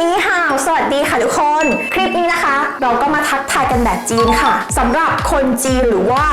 นี่ฮาว สวัสดีค่ะทุกคน คลิปนี้นะคะ เราก็มาทักทายกันแบบจีนค่ะสำหรับคนจีนหรือว่า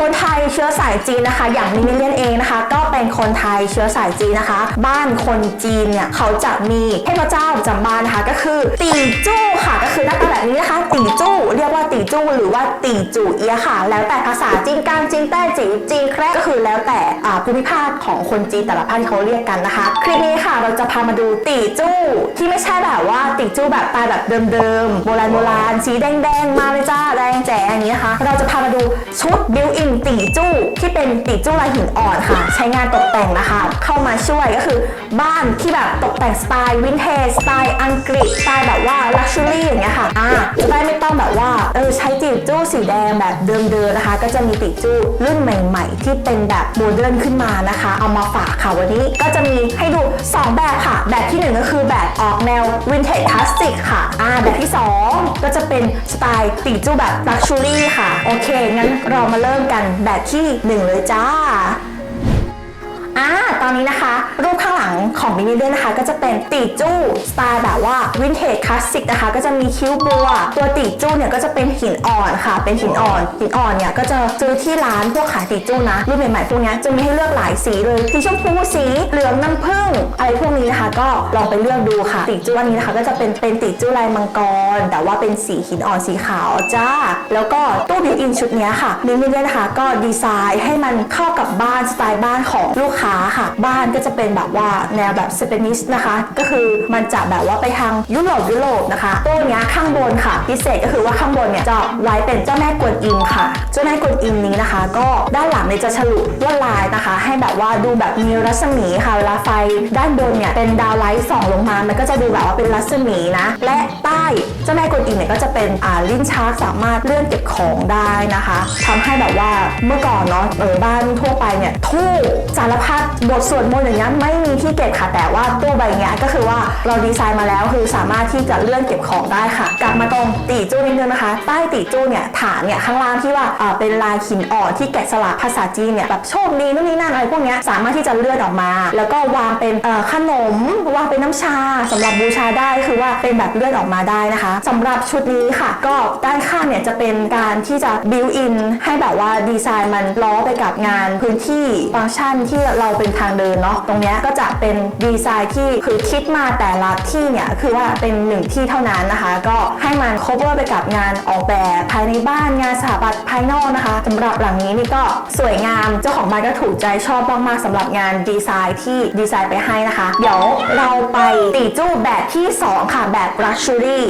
คนไทยเชื้อสายจีนนะคะ อย่างมิมิเลียนเองนะคะ ก็เป็นคนไทยเชื้อสายจีนนะคะ บ้านคนจีนเนี่ยเขาจะมีเทพเจ้าประจำบ้านนะคะ ก็คือตีจู้ค่ะ ก็คือหน้าตาแบบนี้นะคะตีจู้เรียกว่าตีจู้หรือว่าตีจูเอียค่ะ แล้วแต่ภาษาจีนกลางจีนใต้จีนจีนแคระก็คือแล้วแต่ภูมิภาคของคนจีนแต่ละภาคที่เขาเรียกกันนะคะ คลิปนี้ค่ะเราจะพามาดูตีจู้ที่ไม่ใช่แบบว่าตีจู้แบบตายแบบเดิมๆ โบราณโบราณสีแดงๆ มาเลยจ้าแดงแจ๋อย่างนี้นะคะ เราจะพามาดูชุดบิวอินตีจู้ที่เป็นตีจู้ลายหินอ่อนค่ะ ใช้งานตกแต่งนะคะ เข้ามาช่วยก็คือบ้านที่แบบตกแต่งสไตล์วินเทจสไตล์อังกฤษสไตล์แบบว่าลักชัวรี่อย่างเงี้ยค่ะอ่าจะได้ไม่ต้องแบบว่าเออใช้ตีจู้สีแดงแบบเดิมๆนะคะ ก็จะมีตีจู้รุ่นใหม่ ๆ ที่เป็นแบบโมเดิร์นขึ้นมานะคะ เอามาฝากค่ะวันนี้ก็จะมีให้ดู 2 แบบค่ะ แบบที่ 1 ก็คือแบบออกแนววินเทจพลาสติกค่ะ อ่าแบบที่ 2 ก็จะเป็นสไตล์ตีจู้แบบลักชูรี่ค่ะ โอเค งั้นเรามาเริ่มกันแบบที่ 1 เลยจ้า อนนี้นะคะ รูปข้างหลังของมินิเดนนะคะ ก็จะเป็นตีจู้สไตล์แบบว่าวินเทจคลาสสิกนะคะ ก็จะมีคิ้วบัว ตัวตีจู้เนี่ยก็จะเป็นหินอ่อนค่ะ เป็นหินอ่อนหินอ่อนเนี่ยก็จะซื้อที่ร้านพวกขายตีจู้นะรุ่นใหม่ๆพวกนี้จะมีให้เลือกหลายสีเลยสีชมพูสีเหลืองน้ำผึ้งอะไรพวกนี้นะคะ ก็ลองไปเลือกดูค่ะตีจู้อันนี้นะคะ ก็จะเป็นเป็นตีจู้ลายมังกร แต่ว่าเป็นสีหินอ่อนสีขาวจ้า แล้วก็ตู้บิวอินชุดนี้ค่ะมินิเดนนะคะก็ดีไซน์ให้มันเข้ากับบ้านสไตล์บ้านของลูกค้าค่ะบ้านก็จะเป็นแบบว่าแนวแบบสเปนิชนะคะ ก็คือมันจะแบบว่าไปทางยุโรปยุโรปนะคะตู้เนี้ข้างบนค่ะ พิเศษก็คือว่าข้างบนเนี่ยจะไว้เป็นเจ้าแม่กวนอิมค่ะ เจ้าแม่กวนอิมนี้นะคะ ก็ด้านหลังเนี่ยจะฉลุลวดลายนะคะ ให้แบบว่าดูแบบมีรัศมีค่ะเวลาไฟด้านบนเนี่ยเป็นดาวไลท์ส่องลงมา มันก็จะดูแบบว่าเป็นรัศมีนะ และใต้เจ้าแม่กวนอิมเนี่ยก็จะเป็นอ่าลิ้นชักสามารถเลื่อนเก็บของได้นะคะทำให้แบบว่าเมื่อก่อนเนาะเออบ้านทั่วไปเนี่ยทู่สารพัดบทสวดมนต์อย่างเงี้ยไม่มีที่เก็บค่ะ แต่ว่าตู้ใบเนี้ยก็คือว่าเราดีไซน์มาแล้วคือสามารถที่จะเลื่อนเก็บของได้ค่ะ กลับมาตรงตีจู้นิดนึงนะคะ ใต้ตีจู้เนี่ยฐานเนี่ยข้างล่างที่ว่าเป็นลายหินอ่อนที่แกะสลักภาษาจีนเนี่ยแบบโชคดีนู่นนี่นั่นอะไรพวกเนี้ยสามารถที่จะเลื่อนออกมา แล้วก็วางเป็นขนมวางเป็นน้ำชาสำหรับบูชาได้คือว่าเป็นแบบเลื่อนออกมาได้นะคะสำหรับชุดนี้ค่ะ ก็ด้านข้างเนี่ยจะเป็นการที่จะบิวอินให้แบบว่าดีไซน์มันล้อไปกับงานพื้นที่ฟังก์ชันที่เราเป็นทางเดินเนาะตรงเนี้ยก็จะเป็นดีไซน์ที่คือคิดมาแต่ละที่เนี่ยคือว่าเป็นหนึ่งที่เท่านั้นนะคะ ก็ให้มัน cover ไปกับงานออกแบบภายในบ้านงานสถาปัตย์ภายนอกนะคะสำหรับหลังนี้นี่ก็สวยงามเจ้าของบ้านก็ถูกใจชอบมากๆสำหรับงานดีไซน์ที่ดีไซน์ไปให้นะคะ เดี๋ยวเราไปตีจู้แบบที่ 2 ค่ะแบบ luxury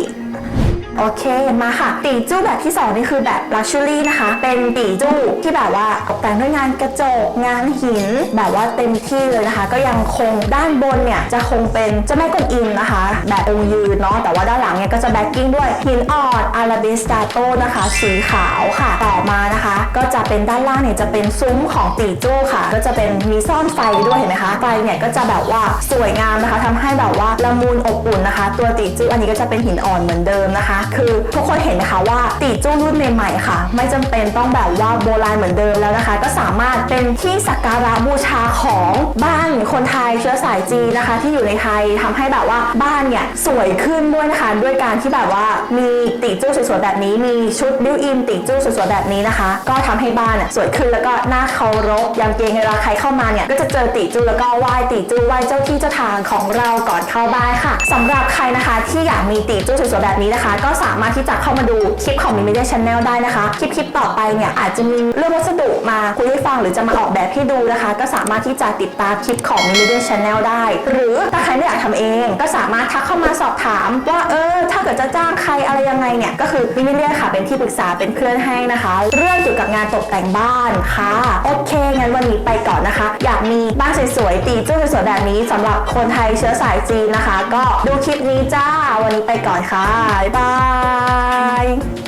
โอเคมาค่ะตีจู้แบบที่ 2 นี่คือแบบ luxury นะคะ เป็นตีจู้ที่แบบว่าตกแต่งด้วยงานกระจก งานหิน แบบว่าเต็มที่เลยนะคะ ก็ยังคงด้านบนเนี่ย จะคงเป็นเจ้าแม่กวนอิมนะคะ แบบองค์ยืนเนาะแต่ว่าด้านหลังเนี่ยก็จะแบ็กกิ้งด้วยหินอ่อนอาราบิสตาโตนะคะ สีขาวค่ะต่อมานะคะ ก็จะเป็นด้านล่างเนี่ยจะเป็นซุ้มของตีจู้ค่ะ ก็จะเป็นมีซ่อนไฟด้วยเห็นไหมคะไฟเนี่ยก็จะแบบว่าสวยงามนะคะทำให้แบบว่าละมุนอบอุ่นนะคะ ตัวตีจู้อันนี้ก็จะเป็นหินอ่อนเหมือนเดิมนะคะคือทุกคนเห็นนะคะว่าตีจู้รุ่นใหม่ๆค่ะ ไม่จำเป็นต้องแบบว่าโบราณเหมือนเดิมแล้วนะคะ ก็สามารถเป็นที่สักการะบูชาของบ้านคนไทยเชื้อสายจีนนะคะ ที่อยู่ในไทยทำให้แบบว่าบ้านเนี่ยสวยขึ้นด้วยนะคะ ด้วยการที่แบบว่ามีตีจู้สวยๆแบบนี้ มีชุดบิวอินตีจู้สวยๆแบบนี้นะคะ ก็ทำให้บ้านเนี่ยสวยขึ้นแล้วก็น่าเคารพยำเกรงเวลาใครเข้ามาเนี่ยก็จะเจอตีจู้แล้วก็ไหว้ตีจู้ไหว้เจ้าที่เจ้าทางของเราก่อนเข้าบ้านค่ะสำหรับใครนะคะที่อยากมีตีจู้สวยๆแบบนี้นะคะ ก็สามารถที่จะเข้ามาดูคลิปของมิมิเดียชแนลได้นะคะ คลิปคลิปต่อไปเนี่ยอาจจะมีเรื่องวัสดุมาคุยให้ฟังหรือจะมาออกแบบให้ดูนะคะ ก็สามารถที่จะติดตามคลิปของมิมิเดียชแนลได้ หรือถ้าใครไม่อยากทำเอง ก็สามารถทักเข้ามาสอบถามว่าเออถ้าเกิดจะจ้างใครอะไรยังไงเนี่ยก็คือมิมิเดียค่ะเป็นที่ปรึกษาเป็นเพื่อนให้นะคะ เรื่องเกี่ยวกับงานตกแต่งบ้านค่ะโอเคงั้นวันนี้ไปก่อนนะคะ อยากมีบ้านสวยๆตีเจู้สวยๆแบบนี้สำหรับคนไทยเชื้อสายจีนนะคะ ก็ดูคลิปนี้จ้า วันนี้ไปก่อนค่ะ บ๊ายบาย